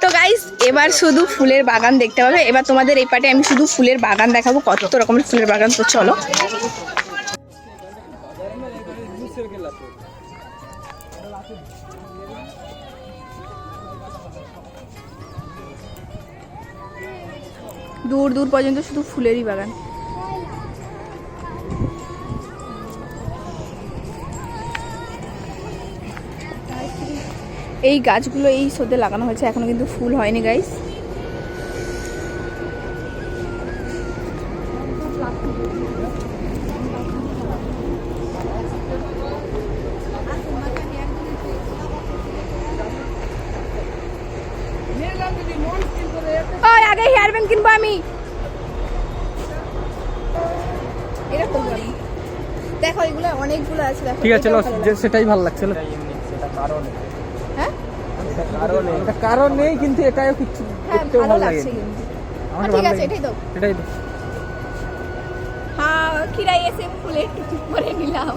তো গাইস এবার শুধু ফুলের বাগান দেখতে পাবে। এবার তোমাদের এই পাটে আমি শুধু ফুলের বাগান দেখাবো, কত রকমের ফুলের বাগান। তো চলো। দূর দূর পর্যন্ত শুধু ফুলেরই বাগান। এই গাছগুলো এই সদ্যে লাগানো হয়েছে এখনও কিন্তু ফুল হয়নি গাইস আগে হেয়ার ব্যান্ড কিনবো আমি এরকম দেখো এগুলো অনেকগুলো আছে ঠিক আছে। সেটাই ভালো লাগছে। হ্যাঁ এটা কারণ নেই। কিন্তু এটাও কিছু হ্যাঁ দেখতেও ভালো লাগে হ্যাঁ, ঠিক আছে এটাই দাও। এটাই তো। হ্যাঁ খিরাই এসে টুপি পরে নিলাম।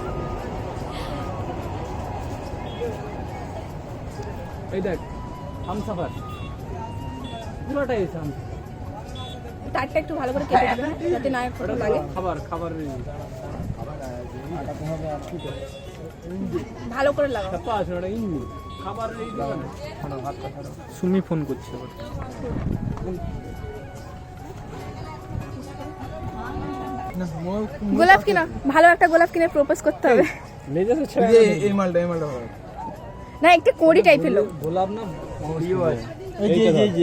এই দেখ হামসাফার। পুরোটাই এসে হাম তারটা একটু ভালো করে কেটে দেবে হ্যাঁ, যাতে না ফটো লাগে। খাবার খাবার ভালো করে লাগাও। খাবার সুমি ফোন করছে গোলাপ কিনা ভালো একটা গোলাপ কিনে প্রপোজ করতে হবে। এই মালটা এই মালটা না একটু কোড়ি টাইপের লোক। গোলাপ না আছে।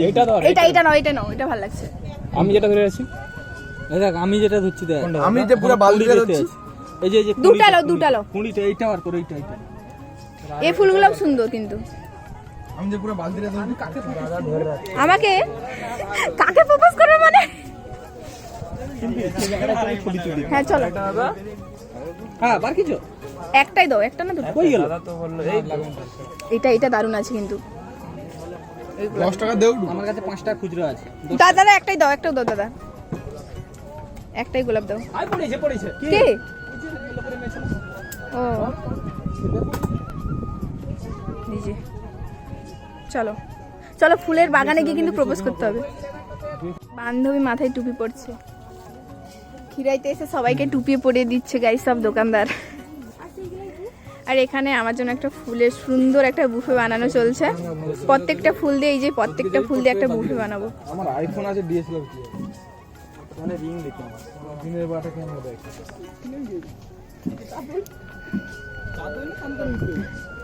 এটা ধর এটা এটা নাও এটা নাও এটা ভালো লাগছে। আমি যেটা ধরে আছি? দেখ আমি যেটা ধরছি দেখ। আমি যে পুরো বালতিটা ধরছি। এই যে দুটা কুড়িটা, দুটা নাও। কুড়িটা এইটা আর তোর এইটা এইটা। এই ফুলগুলো সুন্দর কিন্তু। আমি যে পুরো বালতিটা ধরছি কাকে আমাকে? কাকে প্রপোজ করবে মানে? হ্যাঁ চলো। হ্যাঁ বার কিছু একটাই দাও একটা না দুটো? কই গেল? এটা এটা দারুণ আছে কিন্তু। দশ টাকা দেউ আমার কাছে পাঁচটা খুচরো আছে। দাদা দাদা একটাই দাও একটাও দাও দাদা। একটাই গোলাপ দাও। আই পড়েছে পড়েছে। কে? ও। নিজে চলো। চলো, ফুলের বাগানে গিয়ে কিন্তু প্রপোজ করতে হবে। বান্ধবী মাথায় টুপি পড়ছে। খিরাইতে এসে সবাইকে টুপি পরিয়ে দিচ্ছে গাই সব দোকানদার। আর এখানে আমার জন্য একটা ফুলের সুন্দর একটা বুফে বানানো চলছে। প্রত্যেকটা ফুল দিয়ে, এই যে প্রত্যেকটা ফুল দিয়ে একটা বুফে বানাবো। আমার আইফোন আছে ডিএসএলআর মানে রিং দেখি দিনের বাটা ক্যামেরা দেখ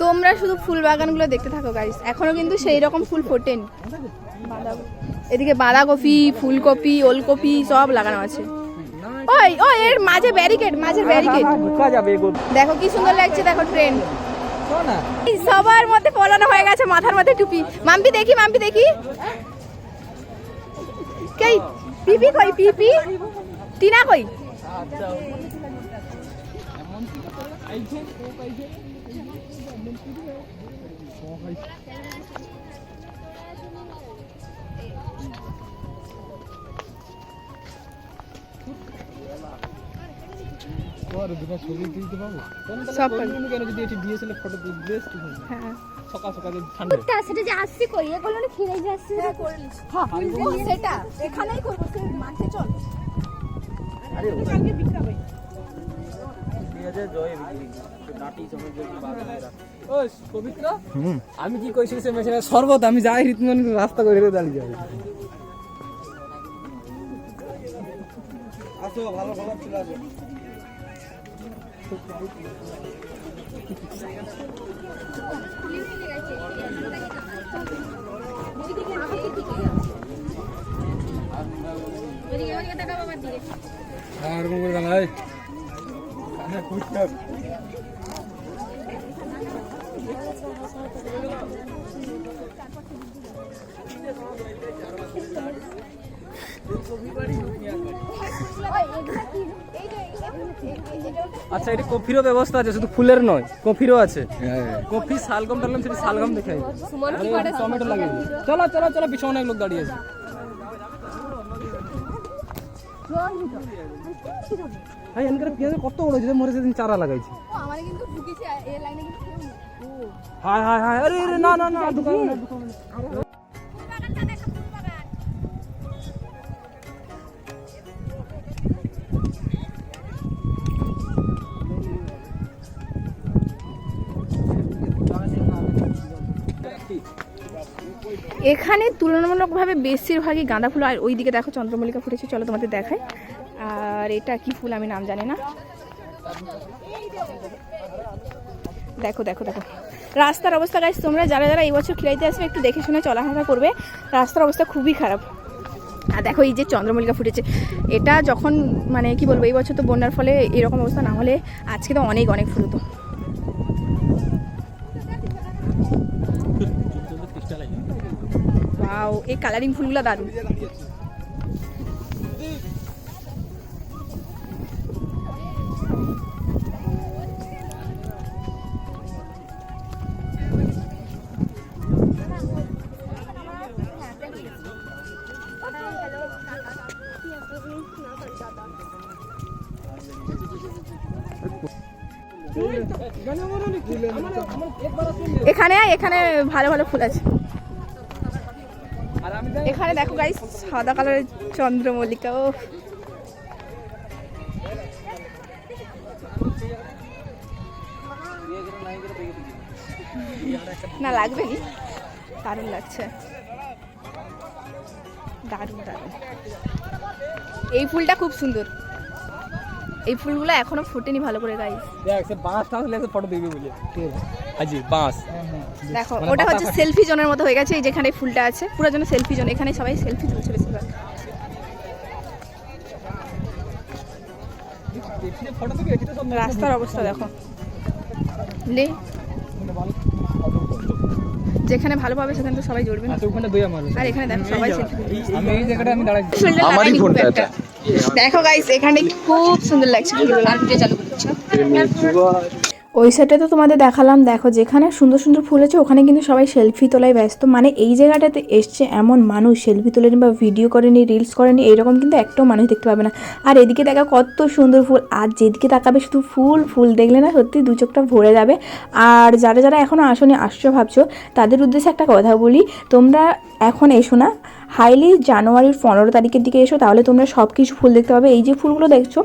তোমরা শুধু ফুল বাগানগুলো দেখতে থাকো গাইস এখনও কিন্তু সেই রকম ফুল ফোটেন। এদিকে বাঁধাকপি, ফুলকপি, ওলকপি সব লাগানো আছে। ওই ওই, এর মাঝে ব্যারিকেড মাঝের ব্যারিকেড দেখো কি সুন্দর লাগছে, দেখো ট্রেন সবার মধ্যে পলানো হয়ে গেছে, মাথার মধ্যে টুপি। মাম্পি দেখি মাম্পি দেখি। কই? পিপি কই, পিপি? টিনা কই? ছবি তুলতে পাবো সব কেন যদি এটি ডিএসএলআর ফটো তুলবে হ্যাঁ। সকাল সকাল ঠান্ডা। তা সেটা যে আসছি কই? এগুলো না ফিরে যে আসছি? ও, সেটা। এখানেই করব মাঠে চল। ও পবিত্র আমি কি কইছি সে মেশিনে শরবত আমি যাই রীতিমন রাস্তা করে দাঁড়িয়ে যাবে আসো ভালো ভালো চলে আসো আর কোন করে গান আচ্ছা এটা কফিরও ব্যবস্থা আছে শুধু ফুলের নয় কফিরও আছে। কফি শালগম টালগম সেটা শালগম দেখাই। টমেটো লাগে। চলো চলো চলো পিছনে অনেক লোক দাঁড়িয়ে আছে। ভাই এনকার পেঁয়াজ কত বড় হয়েছে? মরে সেদিন চারা লাগাইছে। আমার কিন্তু ঢুকেছে এ লাইনে কিন্তু হায় হায় হায় আরে আরে না না না এখানে তুলনামূলকভাবে বেশিরভাগই গাঁদা ফুল আর ওইদিকে দেখো চন্দ্রমল্লিকা ফুটেছে চলো তোমাদের দেখাই। আর এটা কি ফুল আমি নাম জানি না। দেখো দেখো দেখো। রাস্তার অবস্থা গাছ তোমরা যারা যারা এই বছর খিলাইতে আসবে একটু দেখে শুনে চলাফেরা করবে। রাস্তার অবস্থা খুবই খারাপ। আর দেখো এই যে চন্দ্রমল্লিকা ফুটেছে। এটা যখন মানে কি বলব এই বছর তো বন্যার ফলে এরকম অবস্থা না হলে আজকে তো অনেক অনেক ফুল তো ওয়াও এই কালারিং ফুলগুলো দারুণ। এখানে এখানে ভালো ভালো ফুল আছে। এখানে দেখো গাইস সাদা কালারের চন্দ্রমল্লিকা, ও। না, লাগবে নি। দারুণ লাগছে। দারুণ দারুণ। এই ফুলটা খুব সুন্দর। এই ফুলগুলো এখনও ফোটেনি ভালো করে গাইস দেখ সে বাঁশ টাঁশ লেগে ফটো দিবি বলে। হাজি বাঁশ। দেখো মানে ওটা হচ্ছে সেলফি জোনের মতো হয়ে গেছে এই যেখানে ফুলটা আছে পুরো যেন সেলফি জোন এখানে সবাই সেলফি তুলছে বেশিরভাগ। রাস্তার অবস্থা দেখো। লে যেখানে ভালো পাবে সেখানে তো সবাই জড়বে না। আচ্ছা আর এখানে দেখো সবাই সেলফি আমি এই জায়গাটা আমি দাঁড়াই আমারই ফোনটা এটা। দেখো গাইস এখানে খুব সুন্দর লাগছে। চালু করছি। ওই সাইডে তো তোমাদের দেখালাম। দেখো যেখানে সুন্দর সুন্দর ফুল আছে ওখানে কিন্তু সবাই সেলফি তোলায় ব্যস্ত। মানে এই জায়গাটাতে এসছে এমন মানুষ সেলফি তোলেনি বা ভিডিও করেনি রিলস করেনি এইরকম কিন্তু একটাও মানুষ দেখতে পাবে না। আর এদিকে দেখা কত সুন্দর ফুল। আর যেদিকে তাকাবে শুধু ফুল ফুল দেখলে না সত্যি দু চোখটা ভরে যাবে। আর যারা যারা এখনও আসনে আসছো ভাবছ তাদের উদ্দেশ্যে একটা কথা বলি। তোমরা এখন এসো না হাইলি জানুয়ারির পনেরো তারিখের দিকে এসো, তাহলে তোমরা সব কিছু ফুল দেখতে পাবে। এই যে ফুলগুলো দেখছ,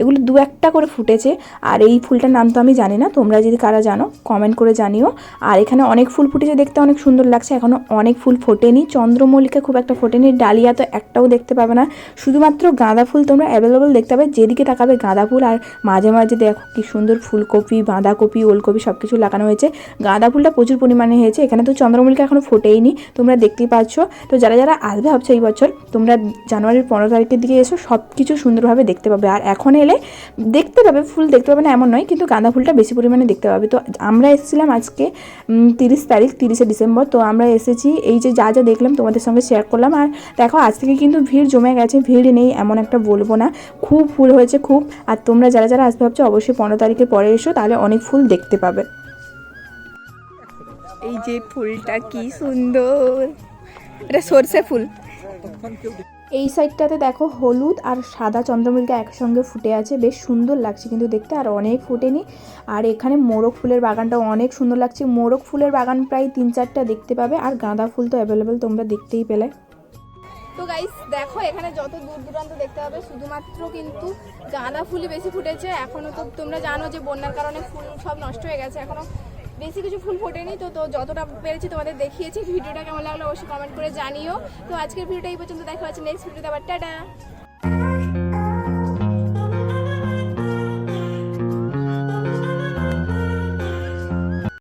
এগুলো দু একটা করে ফুটেছে, আর এই ফুলটার নাম তো আমি জানি না, তোমরা যদি কারা জানো কমেন্ট করে জানিও। আর এখানে অনেক ফুল ফুটেছে, দেখতে অনেক সুন্দর লাগছে এখনও অনেক ফুল ফোটেনি। চন্দ্রমল্লিকা খুব একটা ফোটেনি, ডালিয়া তো একটাও দেখতে পাবে না। শুধুমাত্র গাঁদা ফুল তোমরা অ্যাভেলেবল দেখতে পাবে, যেদিকে তাকাবে গাঁদা ফুল। আর মাঝে মাঝে দেখো কি সুন্দর ফুলকপি, বাঁধাকপি, ওলকপি সব কিছু লাগানো হয়েছে। গাঁদা ফুলটা প্রচুর পরিমাণে হয়েছে, এখানে তো চন্দ্রমল্লিকা এখনও ফোটেইনি, তোমরা দেখতেই পাচ্ছ। তো যারা যারা আসবে ভাবছ এই বছর তোমরা জানুয়ারির পনেরো তারিখের দিকে এসো সব কিছু সুন্দরভাবে দেখতে পাবে। আর এখন এলে দেখতে পাবে, ফুল দেখতে পাবে না এমন নয়, কিন্তু গাঁদা ফুলটা বেশি পরিমাণে দেখতে পাবে। তো আমরা এসেছিলাম আজকে তিরিশ তারিখ, তিরিশে ডিসেম্বর। তো আমরা এসেছি, এই যে যা যা দেখলাম তোমাদের সঙ্গে শেয়ার করলাম। আর দেখো, আজ থেকে কিন্তু ভিড় জমে গেছে, ভিড় নেই, এমন একটা বলব না। খুব ফুল হয়েছে, খুব। আর তোমরা যারা যারা আসবে ভাবছ, অবশ্যই পনেরো তারিখের পরে এসো, তাহলে অনেক ফুল দেখতে পাবে। এই যে ফুলটা কি সুন্দর। এটা সর্ষে ফুল। এই সাইডটাতে দেখো হলুদ আর সাদা চন্দ্রমল্লিকা একসঙ্গে ফুটে আছে। বেশ সুন্দর লাগছে কিন্তু দেখতে আর অনেক ফুটেনি। আর এখানে মোরগ ফুলের বাগানটাও অনেক সুন্দর লাগছে। মোরগ ফুলের বাগান প্রায় তিন চারটা দেখতে পাবে আর গাঁদা ফুল তো অ্যাভেলেবেল তোমরা দেখতেই পেলে। তো গাইস দেখো এখানে যত দূর দূরান্ত দেখতে হবে শুধুমাত্র কিন্তু গাঁদা ফুলই বেশি ফুটেছে। এখনও তো তোমরা জানো যে বন্যার কারণে ফুল সব নষ্ট হয়ে গেছে। এখনও বেশি কিছু ফুল ফোটেনি, তো তো যতটা পেরেছি তোমাদের দেখিয়েছি। ভিডিওটা কেমন লাগল অবশ্যই কমেন্ট করে জানিও। তো আজকের ভিডিওটা এই পর্যন্ত, দেখা হচ্ছে নেক্সট ভিডিওতে আবার। টাটা!